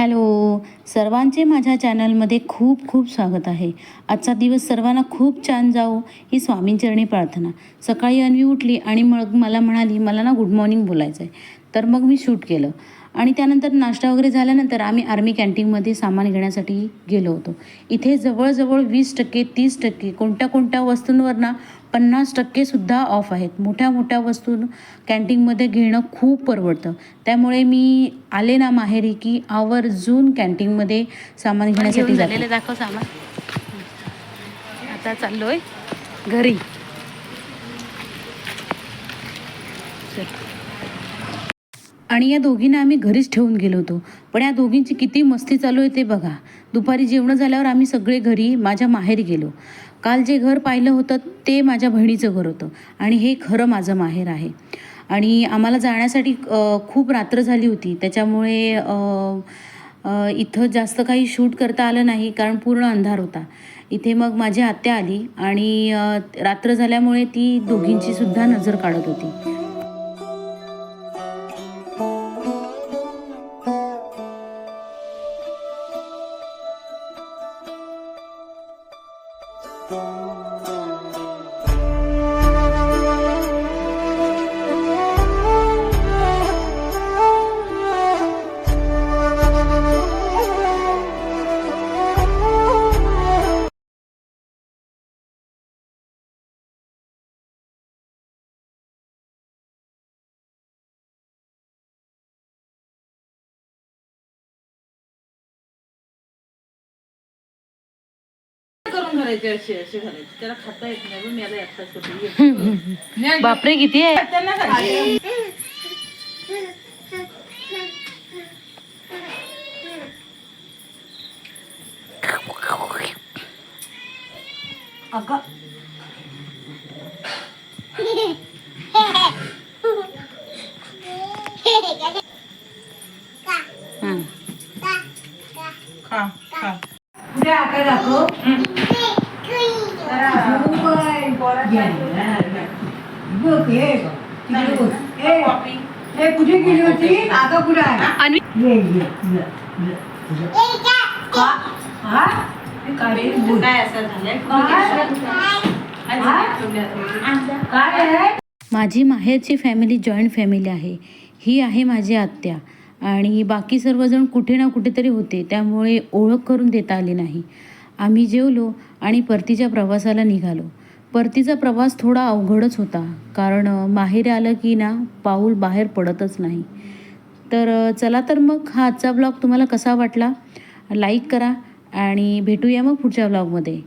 Hello. सर्वांचे माझ्या चॅनलमध्ये खूप खूप स्वागत आहे. आजचा दिवस सर्वांना खूप छान जाओ ही स्वामींचरणी प्रार्थना. सकाळी अन्वी उठली आणि मग मला म्हणाली मला ना गुड मॉर्निंग बोलायचं आहे तर मग मी शूट केलं. आणि त्यानंतर नाश्ता वगैरे झाल्यानंतर आम्ही आर्मी कॅन्टीनमध्ये सामान घेण्यासाठी गेलो होतो. इथे जवळजवळ वीस टक्के तीस टक्के कोणत्या कोणत्या वस्तूंवर ना पन्नास टक्केसुद्धा ऑफ आहेत. मोठ्या मोठ्या वस्तू कॅन्टीनमध्ये घेणं खूप परवडतं. त्यामुळे मी आले ना माहेरी की आवर्जून कॅन्टीनमध्ये सामान घेण्यासाठी झालेलं दाखव सामान. आता चाललोय घरी. आणि या दोघींना आम्ही घरीच ठेवून गेलो होतो. पण या दोघींची किती मस्ती चालू आहे ते बघा. दुपारी जेवणं झाल्यावर आम्ही सगळे घरी माझ्या माहेर गेलो. काल जे घर पाहिलं होतं ते माझ्या बहिणीचं घर होतं. आणि हे खरं माझं माहेर आहे. आणि आम्हाला जाण्यासाठी खूप रात्र झाली होती. त्याच्यामुळे इथं जास्त काही शूट करता आलं नाही कारण पूर्ण अंधार होता. इथे मग माझी आत्या आली आणि रात्र झाल्यामुळे ती दोघींची सुद्धा नजर काढत होती. fondo करून घालायचे असे असे घालायचे त्याला खाता येत नाही पण मी आता एकटाच करते बापरे किती आहे त्यांना खायचे. अगं हं. खा खा कॉफी कुठे गेली होती? आता कुठे आहे ये काय माझी माहेरची फॅमिली जॉईंट फॅमिली आहे. ही आहे माझी आत्या. आणि बाकी सर्वजण कुठे ना कुठेतरी होते त्यामुळे ओळख करून देता आली नाही. आम्ही जेवलो आणि परतीच्या प्रवासाला निघालो. परतीचा प्रवास थोडा अवघडच होता कारण माहेर आलं की ना पाऊल बाहेर पडतच नाही. तर चला तर मग हा आजचा ब्लॉग तुम्हाला कसा वाटला? लाईक करा आणि भेटूया मग पुढच्या ब्लॉगमध्ये.